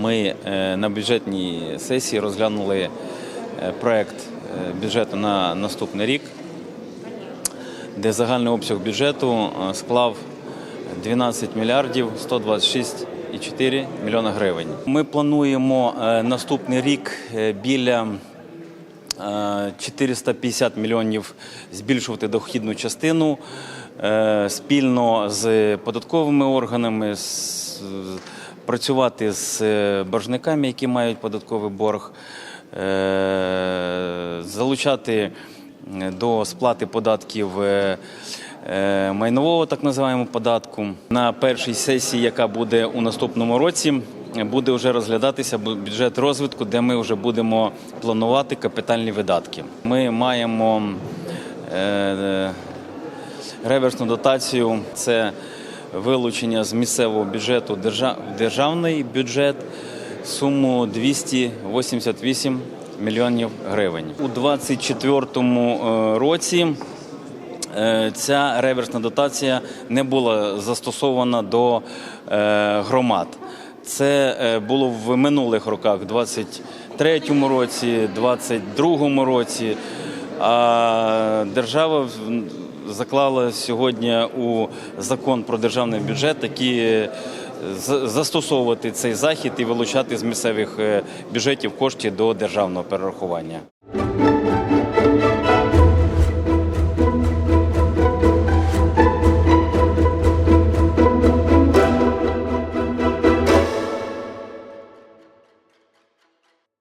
Ми е, на бюджетній сесії розглянули е, проект е, бюджету на наступний рік, де загальний обсяг бюджету склав 12 мільярдів 126,4 мільйона гривень. Ми плануємо наступний рік біля е, 450 мільйонів збільшувати дохідну частину спільно з податковими органами, з- працювати з е, боржниками, які мають податковий борг, е, залучати е, до сплати податків. Майнового так називаємо податку на першій сесії, яка буде у наступному році, буде вже розглядатися бюджет розвитку, де ми вже будемо планувати капітальні видатки. Ми маємо реверсну дотацію це вилучення з місцевого бюджету державний бюджет суму 288 мільйонів гривень. У 2024 році е, ця реверсна дотація не була застосована до е, громад. Це е, було в минулих роках, 23-му році, 22-му році. А держава заклала сьогодні у закон про державний бюджет такі е, застосовувати цей захід і вилучати з місцевих е, бюджетів кошти до державного перерахування.